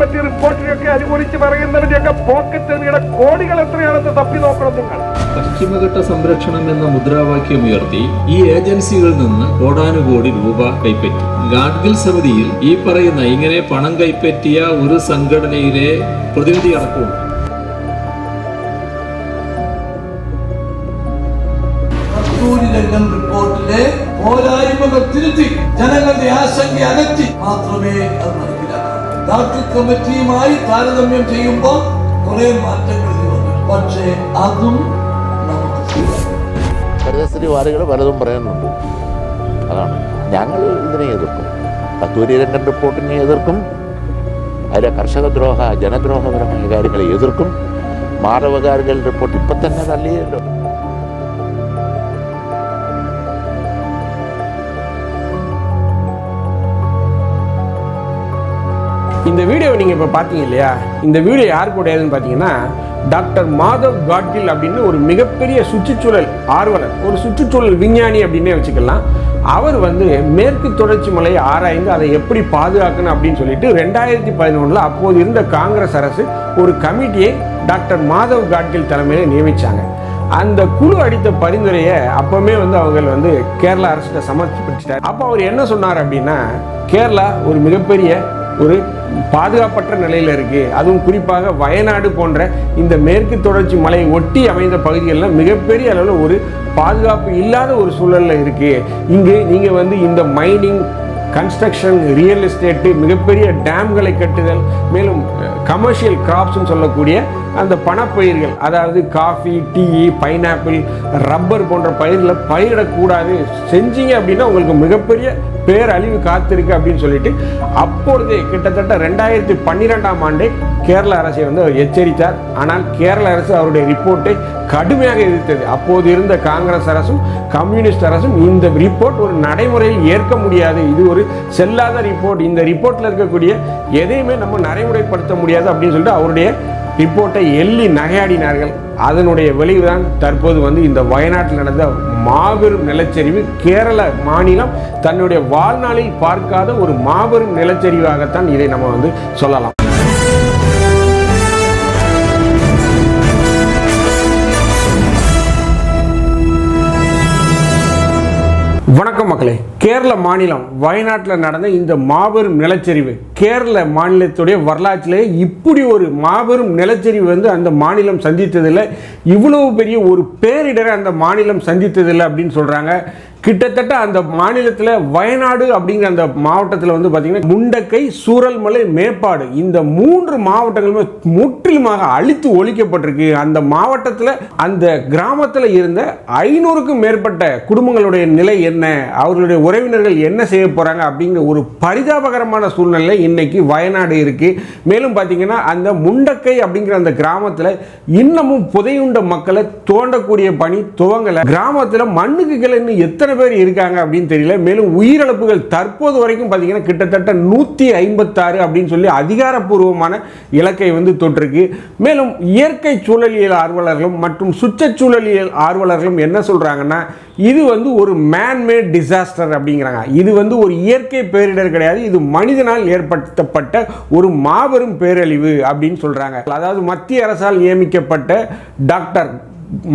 പറ്റിയ റിപ്പോർട്ടിനൊക്കെ അനുകൂലിച്ച് പറയുന്നവരുടെയൊക്കെ പോക്കറ്റ് കോടികൾ എത്രയാണെന്ന് തപ്പി നോക്കണം നിങ്ങൾ. പശ്ചിമഘട്ട സംരക്ഷണം എന്ന മുദ്രാവാക്യം ഉയർത്തി ഈ ഏജൻസികളിൽ നിന്ന് കോടാനുകോടി രൂപ കൈപ്പറ്റി. ഗാഡ്ഗിൽ സമിതിയിൽ ഈ പറയുന്ന ഇങ്ങനെ പണം കൈപ്പറ്റിയ ഒരു സംഘടനയിലെ പ്രതിനിധി അടക്കമുണ്ട്. റിപ്പോർട്ടിലെ പോരായ്മകൾ തിരുത്തി ജനങ്ങളുടെ ആശങ്ക അകറ്റി. മാത്രമേ അത് ഡോക്ടർ കമ്മിറ്റിയുമായി താരതമ്യം ചെയ്യുമ്പോൾ കുറെ മാറ്റങ്ങൾ വന്നു. പക്ഷേ അതും നമുക്ക് സ്വീകരിക്കാം. പരിസ്ഥിതിവാദികൾ പലതും പറയുന്നുണ്ട്. അതാണ്. ഞങ്ങൾ ഇതിനെ എതിർക്കും. കത്തൂരി രംഗൻ റിപ്പോർട്ടിനെ എതിർക്കും. അതിലെ കർഷകദ്രോഹ ജനദ്രോഹപരമായ കാര്യങ്ങളെ എതിർക്കും. മാധവകാരികൾ റിപ്പോർട്ട് ഇപ്പം തന്നെ തള്ളിയല്ലോ. இந்த வீடியோவை நீங்கள் இப்போ பார்த்தீங்க இல்லையா? இந்த வீடியோ யார் கூடயாதுன்னு பார்த்தீங்கன்னா டாக்டர் மாதவ் காட்கில் அப்படின்னு ஒரு மிகப்பெரிய சுற்றுச்சூழல் ஆர்வலர் ஒரு சுற்றுச்சூழல் விஞ்ஞானி அப்படின்னே வச்சுக்கலாம். அவர் வந்து மேற்கு தொடர்ச்சி மலையை ஆராய்ந்து அதை எப்படி பாதுகாக்கணும் அப்படின்னு சொல்லிட்டு ரெண்டாயிரத்தி பதினொன்றில் அப்போது இருந்த காங்கிரஸ் அரசு ஒரு கமிட்டியை டாக்டர் மாதவ் காட்கில் தலைமையில் நியமிச்சாங்க. அந்த குழு அடித்த பரிந்துரையை அப்பவுமே வந்து அவங்க வந்து கேரளா அரசிட்ட சமர்ப்பிச்சிட்டார். அப்போ அவர் என்ன சொன்னார் அப்படின்னா கேரளா ஒரு மிகப்பெரிய ஒரு பாதுகாப்பற்ற நிலையில் இருக்குது அதுவும் குறிப்பாக வயநாடு போன்ற இந்த மேற்கு தொடர்ச்சி மலையை ஒட்டி அமைந்த பகுதிகளில் மிகப்பெரிய அளவில் ஒரு பாதுகாப்பு இல்லாத ஒரு சூழலில் இருக்குது இங்கு நீங்கள் வந்து இந்த மைனிங் கன்ஸ்ட்ரக்ஷன் ரியல் எஸ்டேட்டு மிகப்பெரிய டேம்களை கட்டுதல் மேலும் கமர்ஷியல் கிராப்ஸ்னு சொல்லக்கூடிய அந்த பணப்பயிர்கள் அதாவது காஃபி டீ பைனாப்பிள் ரப்பர் போன்ற பயிர்களை பயிரிடக்கூடாது. செஞ்சீங்க அப்படின்னா உங்களுக்கு மிகப்பெரிய பேரழிவு காத்திருக்கு அப்படின்னு சொல்லிட்டு அப்பொழுதே கிட்டத்தட்ட ரெண்டாயிரத்தி பன்னிரெண்டாம் ஆண்டே கேரள அரசை வந்து அவர் எச்சரித்தார். ஆனால் கேரள அரசு அவருடைய ரிப்போர்ட்டை கடுமையாக எதிர்த்தது. அப்போது இருந்த காங்கிரஸ் அரசும் கம்யூனிஸ்ட் அரசும் இந்த ரிப்போர்ட் ஒரு நடைமுறையில் ஏற்க முடியாது. இது ஒரு செல்லாத ரிப்போர்ட். இந்த ரிப்போர்ட்டில் இருக்கக்கூடிய எதையுமே நம்ம நடைமுறைப்படுத்த முடியாது அப்படின்னு சொல்லிட்டு அவருடைய ரிப்போர்ட்டை எள்ளி நகையாடினார்கள். அதனுடைய விளைவுதான் தற்போது வந்து இந்த வயநாட்டில் நடந்த மாபெரும் நிலச்சரிவு. கேரள மாநிலம் தன்னுடைய வாழ்நாளில் பார்க்காத ஒரு மாபெரும் நிலச்சரிவாகத்தான் இதை நம்ம வந்து சொல்லலாம். வணக்கம் மக்களே. கேரள மாநிலம் வயநாட்டில் நடந்த இந்த மாபெரும் நிலச்சரிவு கேரள மாநிலத்துடைய வரலாற்றிலே இப்படி ஒரு மாபெரும் நிலச்சரிவு வந்து அந்த மாநிலம் சந்தித்ததில்லை. இவ்வளவு பெரிய ஒரு பேரிடரை அந்த மாநிலம் சந்தித்ததில்லை அப்படின்னு சொல்கிறாங்க கிட்டத்தட்ட அந்த மாநிலத்தில் வயநாடு அப்படிங்கிற அந்த மாவட்டத்தில் வந்து பார்த்தீங்கன்னா முண்டக்கை சூரல்மலை மேப்பாடு இந்த மூன்று மாவட்டங்களுமே முற்றிலுமாக அழித்து ஒழிக்கப்பட்டிருக்கு. அந்த மாவட்டத்தில் அந்த கிராமத்தில் இருந்த ஐநூறுக்கும் மேற்பட்ட குடும்பங்களுடைய நிலை என்ன? அவர்களுடைய உறவினர்கள் என்ன செய்ய போகிறாங்க அப்படிங்கிற ஒரு பரிதாபகரமான சூழ்நிலை இன்னைக்கு வயநாடு இருக்கு. மேலும் பார்த்தீங்கன்னா அந்த முண்டக்கை அப்படிங்கிற அந்த கிராமத்தில் இன்னமும் புதையுண்ட மக்களை தோண்டக்கூடிய பணி துவங்கலை. கிராமத்தில் மண்ணுக்கு கீழே எத்தனை பேர் இருக்காங்க அப்படின்னு தெரியல. மேலும் உயிரிழப்புகள் தற்போது வரைக்கும் பார்த்தீங்கன்னா கிட்டத்தட்ட நூற்றி ஐம்பத்தாறு அப்படின்னு சொல்லி அதிகாரப்பூர்வமான இலக்கை வந்து தொற்றுருக்கு மேலும் இயற்கை சூழலியல் ஆர்வலர்களும் மற்றும் சுற்றச்சூழலியல் ஆர்வலர்களும் என்ன சொல்றாங்கன்னா இது வந்து ஒரு மேன்மேட் டிசாஸ்டர் அப்படிங்கிறாங்க. இது வந்து ஒரு இயற்கை பேரிடர் கிடையாது. இது மனிதனால் ஏற்படுத்தப்பட்ட ஒரு மாபெரும் பேரழிவு அப்படின்னு சொல்றாங்க. அதாவது மத்திய அரசால் நியமிக்கப்பட்ட டாக்டர்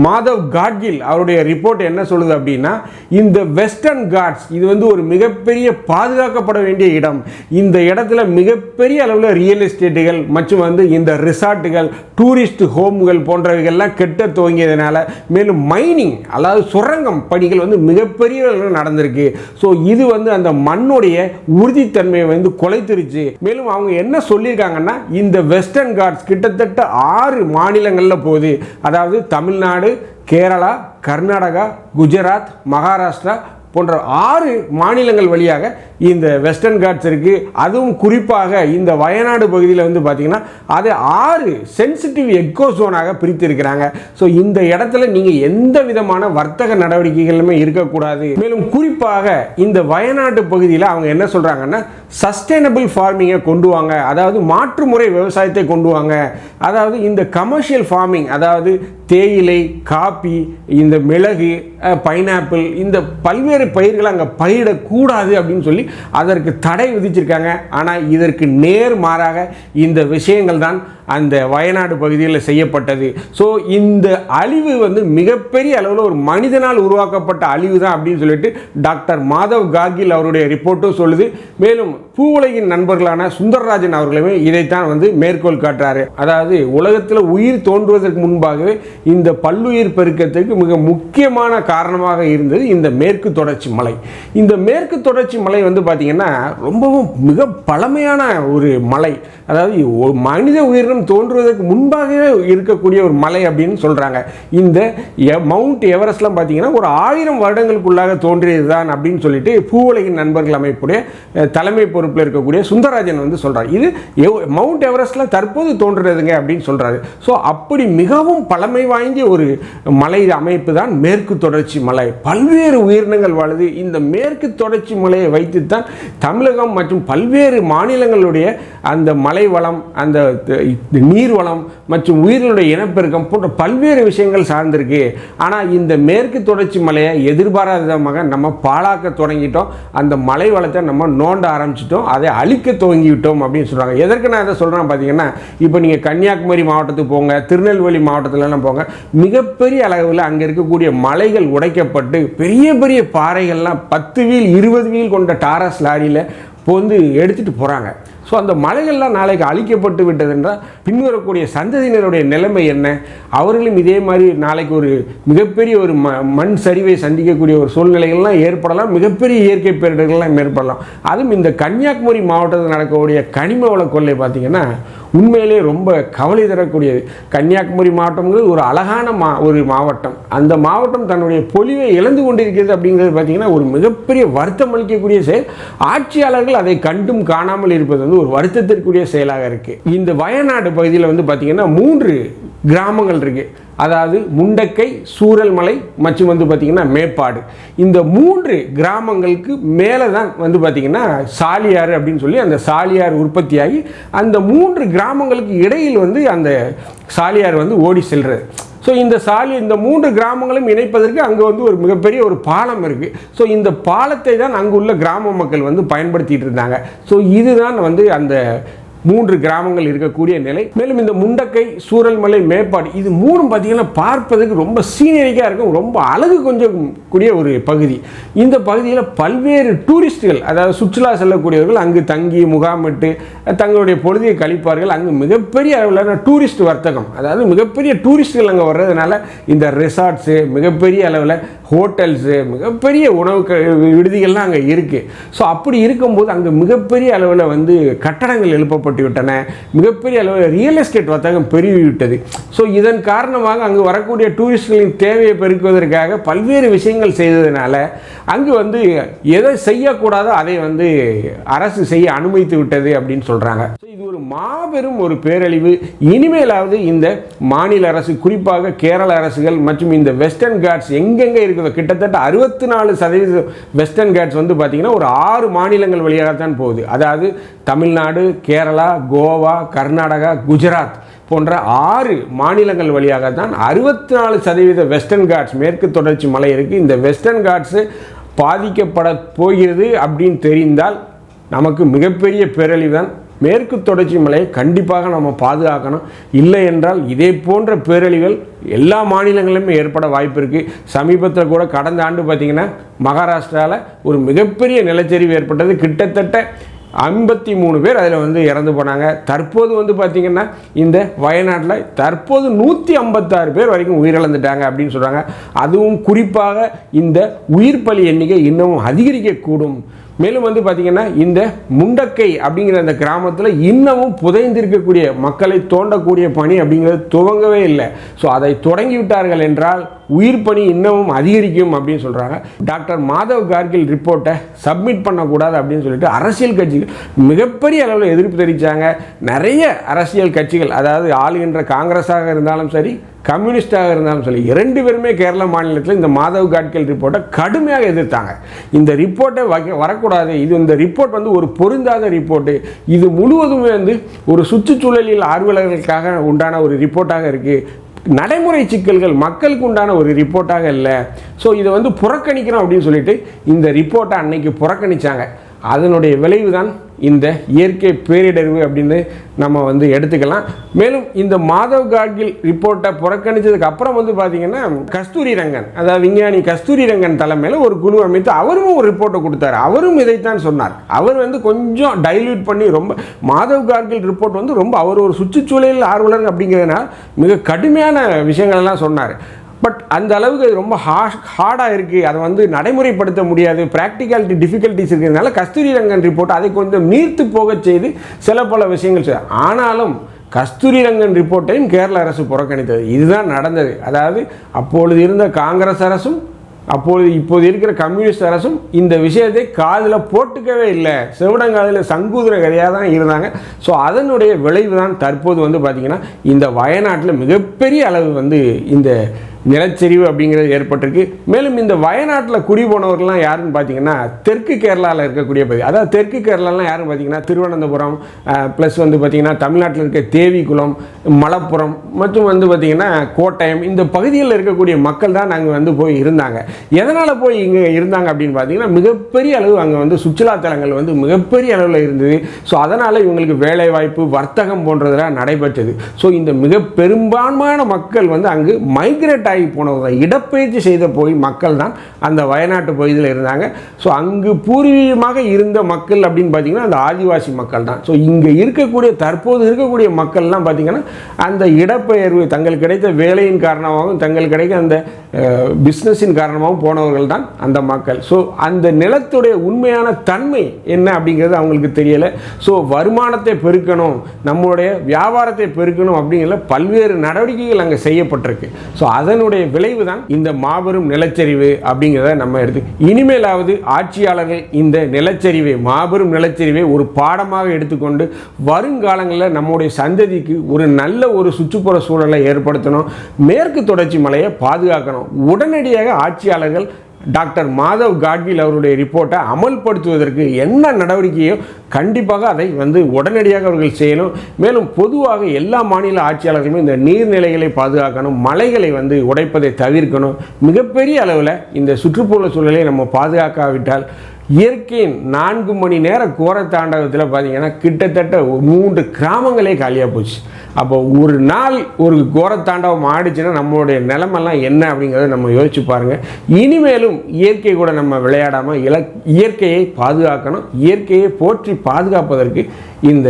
மாதவ் காட்கில் அவருடைய ரிப்போர்ட் என்ன சொல்லுது அப்படின்னா இந்த வெஸ்டர்ன் காட்ஸ் இது வந்து ஒரு மிகப்பெரிய பாதுகாக்கப்பட வேண்டிய இடம். இந்த இடத்துல மிகப்பெரிய அளவில் ரியல் எஸ்டேட்டுகள் மற்றும் வந்து இந்த ரிசார்ட்டுகள் டூரிஸ்ட் ஹோம்கள் போன்றவைகள்லாம் கெட்ட துவங்கியதுனால மேலும் மைனிங் அதாவது சுரங்கம் பணிகள் வந்து மிகப்பெரிய அளவில் நடந்திருக்கு. ஸோ இது வந்து அந்த மண்ணுடைய உறுதித்தன்மையை வந்து குலைத்திருச்சு. மேலும் அவங்க என்ன சொல்லியிருக்காங்கன்னா இந்த வெஸ்டர்ன் காட்ஸ் கிட்டத்தட்ட ஆறு மாநிலங்களில் போகுது. அதாவது தமிழ் தமிழ்நாடு கேரளா கர்நாடகா குஜராத் மகாராஷ்டிரா போன்ற ஆறு மாநிலங்கள் வழியாக இந்த வெஸ்டர்ன் காட்ஸ் இருக்கு. அதுவும் குறிப்பாக இந்த வயநாடு பகுதியில் வந்து பார்த்தீங்கன்னா அது ஆறு சென்சிட்டிவ் எக்கோ ஜோனாக பிரித்திருக்கிறாங்க. ஸோ இந்த இடத்துல நீங்கள் எந்த விதமான வர்த்தக நடவடிக்கைகளுமே இருக்கக்கூடாது. மேலும் குறிப்பாக இந்த வயநாட்டு பகுதியில் அவங்க என்ன சொல்கிறாங்கன்னா சஸ்டைனபிள் ஃபார்மிங்கை கொண்டு வாங்க. அதாவது மாற்று முறை விவசாயத்தை கொண்டு வாங்க. அதாவது இந்த கமர்ஷியல் ஃபார்மிங் அதாவது தேயிலை காப்பி இந்த மிளகு பைனாப்பிள் இந்த பல்வேறு பயிர்களை அங்கே பயிரிடக்கூடாது அப்படின்னு சொல்லி அதற்கு தடை விதிச்சிருக்காங்க. ஆனால் இதற்கு நேர் மாறாக இந்த விஷயங்கள் தான் அந்த வயநாடு பகுதியில் செய்யப்பட்டது. ஸோ இந்த அழிவு வந்து மிகப்பெரிய அளவில் ஒரு மனிதனால் உருவாக்கப்பட்ட அழிவு தான் அப்படின்னு சொல்லிட்டு டாக்டர் மாதவ் கார்கில் அவருடைய ரிப்போர்ட்டும் சொல்லுது. மேலும் பூவுலகின் நண்பர்களான சுந்தரராஜன் அவர்களுமே இதைத்தான் வந்து மேற்கோள் காட்டுறாரு. அதாவது உலகத்தில் உயிர் தோன்றுவதற்கு முன்பாகவே இந்த பல்லுயிர் பெருக்கத்துக்கு மிக முக்கியமான காரணமாக இருந்தது இந்த மேற்கு தொடர்ச்சி மலை. இந்த மேற்கு தொடர்ச்சி மலை வந்து பார்த்திங்கன்னா ரொம்பவும் மிக பழமையான ஒரு மலை. அதாவது ஒரு மனித உயிரினம் தோன்றுவதற்கு முன்பாகவே இருக்கக்கூடிய ஒரு மலை அப்படின்னு சொல்கிறாங்க இந்த எ- மவுண்ட் எவரெஸ்ட்லாம் பார்த்தீங்கன்னா ஒரு ஆயிரம் வருடங்களுக்குள்ளாக தோன்றியது தான் அப்படின்னு சொல்லிட்டு பூவுலகின் நண்பர்கள் அமைப்புடைய தலைமை பொறுப்பில் இருக்கக்கூடிய சுந்தரராஜன் வந்து சொல்கிறார் இது மவுண்ட் எவரெஸ்ட்லாம் தற்போது தோன்றுறதுங்க அப்படின்னு சொல்கிறாரு ஸோ அப்படி மிகவும் பழமை வாய்ந்த ஒரு மலை அமைப்பு தான் மேற்கு தொடர்ச்சி மலை. பல்வேறு உயிரினங்கள் வாழுது. இந்த மேற்கு தொடர்ச்சி மலையை வைத்துத்தான் தமிழகம் மற்றும் பல்வேறு மாநிலங்களுடைய அந்த மலை வளம் அந்த இந்த நீர்வளம் மற்றும் உயிர்களுடைய இனப்பெருக்கம் போன்ற பல்வேறு விஷயங்கள் சார்ந்திருக்கு. ஆனால் இந்த மேற்கு தொடர்ச்சி மலையை எதிர்பாராத விதமாக நம்ம பாழாக்க தொடங்கிட்டோம். அந்த மலை வளத்தை நம்ம நோண்ட ஆரம்பிச்சிட்டோம். அதை அழிக்க துவங்கிவிட்டோம் அப்படின்னு சொல்கிறாங்க எதற்கு நான் இதை சொல்கிறேன் பார்த்தீங்கன்னா இப்போ நீங்கள் கன்னியாகுமரி மாவட்டத்துக்கு போங்க திருநெல்வேலி மாவட்டத்துலலாம் போங்க மிகப்பெரிய அளவில் அங்கே இருக்கக்கூடிய மலைகள் உடைக்கப்பட்டு பெரிய பெரிய பாறைகள்லாம் பத்து வீல் இருபது வீல் கொண்ட டாரஸ் லாரியில் இப்போ வந்து எடுத்துகிட்டு போகிறாங்க ஸோ அந்த மலைகள்லாம் நாளைக்கு அழிக்கப்பட்டு விட்டது என்றால் பின்வரக்கூடிய சந்ததியினருடைய நிலைமை என்ன? அவர்களும் இதே மாதிரி நாளைக்கு ஒரு மிகப்பெரிய ஒரு ம மண் சரிவை சந்திக்கக்கூடிய ஒரு சூழ்நிலைகள்லாம் ஏற்படலாம். மிகப்பெரிய இயற்கை பேரிடர்கள்லாம் ஏற்படலாம். அதுவும் இந்த கன்னியாகுமரி மாவட்டத்தில் நடக்கக்கூடிய கனிம வள கொள்ளை பார்த்திங்கன்னா உண்மையிலே ரொம்ப கவலை தரக்கூடியது. கன்னியாகுமரி மாவட்டம்ங்கிறது ஒரு அழகான மா ஒரு மாவட்டம். அந்த மாவட்டம் தன்னுடைய பொலிவை இழந்து கொண்டிருக்கிறது அப்படிங்கிறது பார்த்தீங்கன்னா ஒரு மிகப்பெரிய வருத்தம் அளிக்கக்கூடிய செயல். ஆட்சியாளர்கள் அதை கண்டும் காணாமல் இருப்பது வந்து ஒரு வருத்தத்திற்குரிய செயலாக இருக்கு. இந்த வயநாடு பகுதியில் வந்து பார்த்தீங்கன்னா மூன்று கிராமங்கள் இருக்கு. அதாவது முண்டக்கை சூரல்மலை மற்றும் வந்து பார்த்திங்கன்னா மேப்பாடு. இந்த மூன்று கிராமங்களுக்கு மேலே தான் வந்து பார்த்திங்கன்னா சாலியார் அப்படின்னு சொல்லி அந்த சாலியார் உற்பத்தியாகி அந்த மூன்று கிராமங்களுக்கு இடையில் வந்து அந்த சாலியார் வந்து ஓடி செல்கிறது ஸோ இந்த சாலி இந்த மூன்று கிராமங்களும் இணைப்பதற்கு அங்கே வந்து ஒரு மிகப்பெரிய ஒரு பாலம் இருக்குது ஸோ இந்த பாலத்தை தான் அங்குள்ள கிராம மக்கள் வந்து பயன்படுத்திகிட்டு இருந்தாங்க. ஸோ இதுதான் வந்து அந்த மூன்று கிராமங்கள் இருக்கக்கூடிய நிலை. மேலும் இந்த முண்டக்கை சூரல்மலை மேப்பாடு இது மூணும் பார்த்தீங்கன்னா பார்ப்பதற்கு ரொம்ப சீனரிக்காக இருக்கும். ரொம்ப அழகு கொஞ்சம் கூடிய ஒரு பகுதி. இந்த பகுதியில் பல்வேறு டூரிஸ்டுகள் அதாவது சுற்றுலா செல்லக்கூடியவர்கள் அங்கு தங்கி முகாமிட்டு தங்களுடைய பொழுதியை கழிப்பார்கள். அங்கு மிகப்பெரிய அளவிலான டூரிஸ்ட் வர்த்தகம். அதாவது மிகப்பெரிய டூரிஸ்டுகள் அங்கே வர்றதுனால இந்த ரெசார்ட்ஸு மிகப்பெரிய அளவில் ஹோட்டல்ஸு மிகப்பெரிய உணவு க- விடுதிகள்லாம் அங்கே இருக்குது ஸோ அப்படி இருக்கும்போது அங்கே மிகப்பெரிய அளவில் வந்து கட்டடங்கள் எழுப்பப்பட்டு விட்டன. மிகப்பெரிய அளவில் ரியல் எஸ்டேட் வர்த்தகம் பெருகிவிட்டது ஸோ இதன் காரணமாக அங்கு வரக்கூடிய டூரிஸ்ட்களின் தேவையை பெருக்குவதற்காக பல்வேறு விஷயங்கள் செய்ததுனால அங்கு வந்து எதை செய்யக்கூடாதோ அதை வந்து அரசு செய்ய அனுமதித்து விட்டது அப்படின்னு சொல்கிறாங்க ஸோ இது மாபெரும் ஒரு பேரழிவு. இனிமேலாவது இந்த மாநில அரசு குறிப்பாக கேரள அரசுகள் மற்றும் இந்த வெஸ்டர்ன் காட்ஸ் எங்கெங்கே இருக்குதோ கிட்டத்தட்ட அறுபத்தி நாலு சதவீதம் வெஸ்டர்ன் காட்ஸ் வந்து பார்த்தீங்கன்னா ஒரு ஆறு மாநிலங்கள் வழியாக தான் போகுது. அதாவது தமிழ்நாடு கேரளா கோவா கர்நாடகா குஜராத் போன்ற ஆறு மாநிலங்கள் வழியாக தான் அறுபத்தி நாலு சதவீத வெஸ்டர்ன் காட்ஸ் மேற்கு தொடர்ச்சி மலை இருக்குது இந்த வெஸ்டர்ன் காட்ஸு பாதிக்கப்பட போகிறது அப்படின்னு தெரிந்தால் நமக்கு மிகப்பெரிய பேரழிவு தான் மேற்கு தொடர்ச்சி மலையை கண்டிப்பாக நம்ம பாதுகாக்கணும். இல்லை என்றால் இதே போன்ற பேரழிவுகள் எல்லா மாநிலங்களிலுமே ஏற்பட வாய்ப்பு இருக்குது சமீபத்தில் கூட கடந்த ஆண்டு பார்த்திங்கன்னா மகாராஷ்டிராவில் ஒரு மிகப்பெரிய நிலச்சரிவு ஏற்பட்டது. கிட்டத்தட்ட ஐம்பத்தி மூணு பேர் அதில் வந்து இறந்து போனாங்க. தற்போது வந்து பார்த்திங்கன்னா இந்த வயநாட்டில் தற்போது நூற்றி ஐம்பத்தாறு பேர் வரைக்கும் உயிரிழந்துட்டாங்க அப்படின்னு சொல்கிறாங்க அதுவும் குறிப்பாக இந்த உயிர் பலி எண்ணிக்கை இன்னமும் அதிகரிக்கக்கூடும். மேலும் வந்து பார்த்திங்கன்னா இந்த முண்டக்கை அப்படிங்கிற அந்த கிராமத்தில் இன்னமும் புதைந்திருக்கக்கூடிய மக்களை தோண்டக்கூடிய பணி அப்படிங்கிறது துவங்கவே இல்லை. ஸோ அதை தொடங்கி விட்டார்கள் என்றால் உயிர் பணி இன்னமும் அதிகரிக்கும் அப்படின்னு சொல்கிறாங்க டாக்டர் மாதவ் கார்கில் ரிப்போர்ட்டை சப்மிட் பண்ணக்கூடாது அப்படின்னு சொல்லிட்டு அரசியல் கட்சிகள் மிகப்பெரிய அளவில் எதிர்ப்பு தெரிவித்தாங்க நிறைய அரசியல் கட்சிகள் அதாவது ஆளுகின்ற காங்கிரஸாக இருந்தாலும் சரி கம்யூனிஸ்டாக இருந்தாலும் சொல்லி இரண்டு பேருமே கேரள மாநிலத்தில் இந்த மாதவ் காட்கல் ரிப்போர்ட்டை கடுமையாக எதிர்த்தாங்க. இந்த ரிப்போர்ட்டை வைக்க வரக்கூடாது. இது இந்த ரிப்போர்ட் வந்து ஒரு பொருந்தாத ரிப்போர்ட்டு. இது முழுவதுமே வந்து ஒரு சுற்றுச்சூழலில் ஆர்வலர்களுக்காக உண்டான ஒரு ரிப்போர்ட்டாக இருக்குது நடைமுறை சிக்கல்கள் மக்களுக்கு உண்டான ஒரு ரிப்போர்ட்டாக இல்லை. ஸோ இதை வந்து புறக்கணிக்கிறோம் அப்படின்னு சொல்லிட்டு இந்த ரிப்போர்ட்டை அன்னைக்கு புறக்கணிச்சாங்க. அதனுடைய விளைவு தான் இந்த இயற்கை பேரிடர்வு அப்படின்னு நம்ம வந்து எடுத்துக்கலாம். மேலும் இந்த மாதவ் காட்கில் ரிப்போர்ட்டை புறக்கணித்ததுக்கு அப்புறம் வந்து பார்த்தீங்கன்னா கஸ்தூரி ரங்கன் அதாவது விஞ்ஞானி கஸ்தூரி ரங்கன் தலைமையில் ஒரு குழு அமைத்து அவரும் ஒரு ரிப்போர்ட்டை கொடுத்தாரு. அவரும் இதைத்தான் சொன்னார். அவர் வந்து கொஞ்சம் டைல்யூட் பண்ணி ரொம்ப மாதவ் கார்கில் ரிப்போர்ட் வந்து ரொம்ப அவர் ஒரு சுற்றுச்சூழல் ஆர்வலர் அப்படிங்கிறதுனால மிக கடுமையான விஷயங்கள்லாம் சொன்னார். பட் அந்த அளவுக்கு அது ரொம்ப ஹாஷ் ஹார்டாக இருக்குது அதை வந்து நடைமுறைப்படுத்த முடியாது. ப்ராக்டிகாலிட்டி டிஃபிகல்ட்டிஸ் இருக்கிறதுனால கஸ்தூரி ரங்கன் ரிப்போர்ட் அதை கொஞ்சம் நீர்த்து போகச் செய்து சில பல விஷயங்கள் செய்ய ஆனாலும் கஸ்தூரி ரங்கன் ரிப்போர்ட்டையும் கேரள அரசு புறக்கணித்தது. இதுதான் நடந்தது. அதாவது அப்பொழுது இருந்த காங்கிரஸ் அரசும் அப்பொழுது இப்போது இருக்கிற கம்யூனிஸ்ட் அரசும் இந்த விஷயத்தை காதில் போட்டுக்கவே இல்லை. செவிடங்காதில் சங்கூதுர கதையாக தான் இருந்தாங்க. ஸோ அதனுடைய விளைவு தான் தற்போது வந்து பார்த்திங்கன்னா இந்த வயநாட்டில் மிகப்பெரிய அளவு வந்து இந்த நிலச்சரிவு அப்படிங்கிறது ஏற்பட்டிருக்கு. மேலும் இந்த வயநாட்டில் குடி போனவர்கள்லாம் யாருன்னு பார்த்தீங்கன்னா தெற்கு கேரளாவில் இருக்கக்கூடிய பகுதி. அதாவது தெற்கு கேரளாலாம் யாருன்னு பார்த்தீங்கன்னா திருவனந்தபுரம் ப்ளஸ் வந்து பார்த்திங்கன்னா தமிழ்நாட்டில் இருக்க தேவிக்குளம் மலப்புரம் மற்றும் வந்து பார்த்திங்கன்னா கோட்டயம் இந்த பகுதிகளில் இருக்கக்கூடிய மக்கள் தான் அங்கே வந்து போய் இருந்தாங்க. எதனால் போய் இங்கே இருந்தாங்க அப்படின்னு பார்த்தீங்கன்னா மிகப்பெரிய அளவு அங்கே வந்து சுற்றுலா தலங்கள் வந்து மிகப்பெரிய அளவில் இருந்தது. ஸோ அதனால் இவங்களுக்கு வேலைவாய்ப்பு வர்த்தகம் போன்றதெல்லாம் நடைபெற்றது. ஸோ இந்த மிக பெரும்பான்மையான மக்கள் வந்து அங்கு மைக்ரேட் ஆகி போனவங்க தான். இடப்பெயர்ச்சி செய்த போய் மக்கள் தான் அந்த வயநாட்டு பகுதியில் இருந்தாங்க. ஸோ அங்கு பூர்வீகமாக இருந்த மக்கள் அப்படின்னு பார்த்தீங்கன்னா அந்த ஆதிவாசி மக்கள் தான் ஸோ இங்கே இருக்கக்கூடிய தற்போது இருக்கக்கூடிய மக்கள்லாம் பார்த்தீங்கன்னா அந்த இடப்பெயர்வு தங்களுக்கு கிடைத்த வேலையின் காரணமாகவும் தங்களுக்கு கிடைக்க அந்த பிஸ்னஸின் காரணமாகவும் போனவர்கள் தான் அந்த மக்கள். ஸோ அந்த நிலத்துடைய உண்மையான தன்மை என்ன அப்படிங்கிறது அவங்களுக்கு தெரியலை. ஸோ வருமானத்தை பெருக்கணும் நம்மளுடைய வியாபாரத்தை பெருக்கணும் அப்படிங்கிற பல்வேறு நடவடிக்கைகள் அங்கே செய்யப்பட்டிருக்கு. ஸோ அதன் அதனுடைய விளைவு தான் இந்த மாபெரும் நிலச்சரிவு அப்படிங்கிறத நம்ம எடுத்து இனிமேலாவது ஆட்சியாளர்கள் இந்த நிலச்சரிவை மாபெரும் நிலச்சரிவை ஒரு பாடமாக எடுத்துக்கொண்டு வருங்காலங்களில் நம்முடைய சந்ததிக்கு ஒரு நல்ல ஒரு சுற்றுப்புற சூழலை ஏற்படுத்தணும் மேற்கு தொடர்ச்சி மலையை பாதுகாக்கணும். உடனடியாக ஆட்சியாளர்கள் டாக்டர் மாதவ் காட்கில் அவருடைய ரிப்போர்ட்டை அமல்படுத்துவதற்கு என்ன நடவடிக்கையோ கண்டிப்பாக அதை வந்து உடனடியாக அவர்கள் செய்யணும். மேலும் பொதுவாக எல்லா மாநில ஆட்சியாளர்களுமே இந்த நீர்நிலைகளை பாதுகாக்கணும் மலைகளை வந்து உடைப்பதை தவிர்க்கணும். மிகப்பெரிய அளவில் இந்த சுற்றுப்புற சூழலை நம்ம பாதுகாக்காவிட்டால் இயற்கையின் நான்கு மணி நேர கோர தாண்டவத்தில் பார்த்தீங்கன்னா கிட்டத்தட்ட மூன்று கிராமங்களே காலியாக போச்சு. அப்போ ஒரு நாள் ஒரு கோர தாண்டவம் ஆடிச்சுன்னா நம்மளுடைய நிலமெல்லாம் என்ன அப்படிங்கிறத நம்ம யோசிச்சு பாருங்கள் இனிமேலும் இயற்கை கூட நம்ம விளையாடாமல் இல இயற்கையை பாதுகாக்கணும். இயற்கையை போற்றி பாதுகாப்பதற்கு இந்த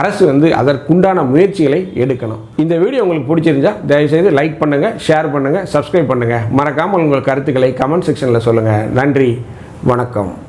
அரசு வந்து அதற்குண்டான முயற்சிகளை எடுக்கணும். இந்த வீடியோ உங்களுக்கு பிடிச்சிருந்தா தயவுசெய்து லைக் பண்ணுங்கள் ஷேர் பண்ணுங்கள் சப்ஸ்கிரைப் பண்ணுங்கள் மறக்காமல் உங்கள் கருத்துக்களை கமெண்ட் செக்ஷனில் சொல்லுங்கள் நன்றி. வணக்கம்.